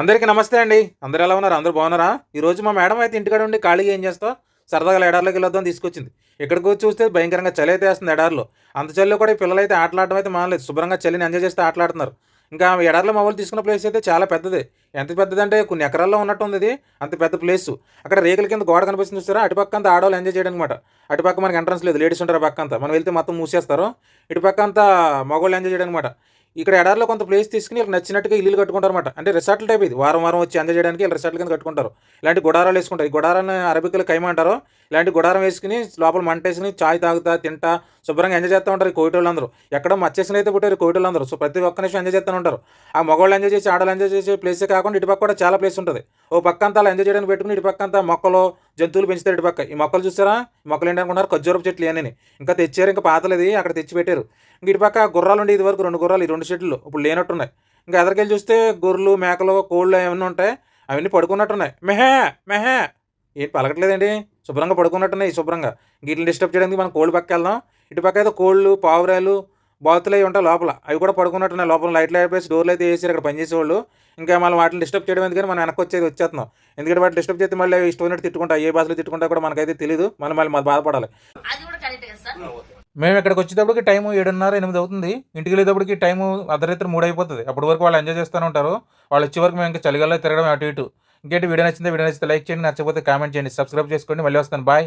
అందరికీ నమస్తే అండి. అందరు ఎలా ఉన్నారు? అందరూ బాగున్నారా? ఈరోజు మా మేడం అయితే ఇంటికాడ ఉండి ఖాళీగా ఏం చేస్తావు? సరదాగా ఎడార్లోకి వెళ్ళొద్దాం తీసుకొచ్చింది. ఇక్కడికి వచ్చి చూస్తే భయంకరంగా చలి అయితే వేస్తుంది ఎడార్లో. అంత చలిలో కూడా ఈ పిల్లలు అయితే ఆటలాడడం అయితే మానలేదు. శుభ్రంగా చలిని ఎంజాయ్ చేస్తే ఆటలాడుతున్నారు. ఇంకా ఎడార్లో మా వాళ్ళు తీసుకున్న ప్లేస్ అయితే చాలా పెద్దది. ఎంత పెద్దదంటే కొన్ని ఎకరాల్లో ఉన్నట్టు ఉంది ఇది. అంత పెద్ద ప్లేస్. అక్కడ రేకుల కింద గోడ కనిపిస్తుంది చూస్తారా అటుపక్క అంతా ఆడవాళ్ళు ఎంజాయ్ చేయడం అనమాట అటుపక్క మనకి ఎంట్రన్స్ లేదు. లేడీస్ ఉంటారు ఆ పక్క అంతా. మనం వెళ్తే మొత్తం మూసేస్తారు. ఇటుపక్క అంతా మగవాళ్ళు ఎంజాయ్ చేయడం అనమాట ఇక్కడ ఎడారిలో కొంత ప్లేస్ తీసుకుని వీళ్ళకి నచ్చినట్టుగా ఇల్లు కట్టుకుంటారు అనమాట అంటే రిసార్ట్ టైప్ ఇది. వారం వారం వచ్చి ఎంజాయ్ చేయడానికి వీళ్ళు రిసార్ట్ కింద కట్టుకుంటారు. ఇలాంటి గుడారాలు వేసుకుంటారు. ఈ గుడారాన్ని అరబికలు కైమంటారు ఇలాంటి గుడారం వేసుకుని లోపల మంట వేసుకుని చాయ్ తాగుతా తింటా శుభ్రంగా ఎంజాయ్ చేస్తూ ఉంటారు ఈ కోయిటోళ్ళు ఎక్కడ ఎక్కడో మచ్చేసిన అయితే పుట్టారు ఈ వాళ్ళందరూ సో ప్రతి ఒక్క నిమిషం ఎంజాయ్ చేస్తూ ఉంటారు. ఆ మగవాళ్ళు ఎంజాయ్ చేసి ఆడవాళ్ళు ఎంజాయ్ చేసే ప్లేసే కాకుండా ఇటు పక్క కూడా చాలా ప్లేస్ ఉంటుంది. ఓ పక్క అంతా అలా ఎంజాయ్ చేయడానికి పెట్టుకుని ఇటు పక్క అంతా మొక్కలు జంతువులు పెంచుతారు ఇటు పక్క. ఈ మొక్కలు చూస్తారా మొక్కలు ఏంటి అనుకున్నారు? ఖర్జూరపు చెట్లు అని ఇంకా తెచ్చారు ఇంకా పాతలేదు అక్కడ తెచ్చి పెట్టారు. ఇంక ఇటు పక్క గుర్రాలు ఉండే ఇది వరకు రెండు గుర్రాలు ఈ రెండు చెట్లు ఇప్పుడు లేనట్టున్నాయి. ఇంకా ఎదరికెళ్ళి చూస్తే గొర్రెలు మేకలు కోళ్ళు ఏమన్నా ఉంటాయి అవన్నీ పడుకున్నట్టున్నాయి. మెహే మెహే. ఏంటి పలకట్లేదండి? శుభ్రంగా పడుకున్నట్టున్నాయి శుభ్రంగా. వీటిని డిస్టర్బ్ చేయడానికి మనం కోళ్ళు పక్క వెళ్దాం ఇటు పక్క అయితే కోళ్ళు పావురాలు బాతులు అవి ఉంటాయి లోపల. అవి కూడా పడుకున్నట్టున్నాయి. లోపల లైట్లు అయిపోయి డోర్లు అయితే వేసారు. ఇక్కడ పనిచేసేవాళ్ళు ఇంకా మనం వాటిని డిస్టర్బ్ చేయడం ఎందుకని మనం వెనక్కి వచ్చేది వచ్చేస్తున్నాం. ఎందుకంటే వాటిని డిస్టర్బ్ చేస్తే మళ్ళీ అవి ఇష్టం ఉన్నట్టు తిట్టుకుంటా ఏ భాషలో తిట్టుకుంటా కూడా మనకైతే తెలియదు మనం మళ్ళీ మాది బాధపడాలి. మేము ఇక్కడికి వచ్చేటప్పటికి టైం ఏడున్నర ఎనిమిది అవుతుంది. ఇంటికి వెళ్ళేటప్పటికి టైం అర్ధరాత్రి మూడు అయిపోతుంది. అప్పటి వరకు వాళ్ళు ఎంజాయ్ చేస్తూనే ఉంటారు. వాళ్ళు వచ్చే వరకు మేము ఇంకా చలిగాల్లో తిరగడం అటు ఇటు. ఇంకేంటి వీడియో నచ్చింది? వీడియో నచ్చితే లైక్ చేయండి. నచ్చకపోతే కామెంట్ చేయండి. సబ్స్క్రైబ్ చేసుకోండి. మళ్ళీ వస్తాను. బాయ్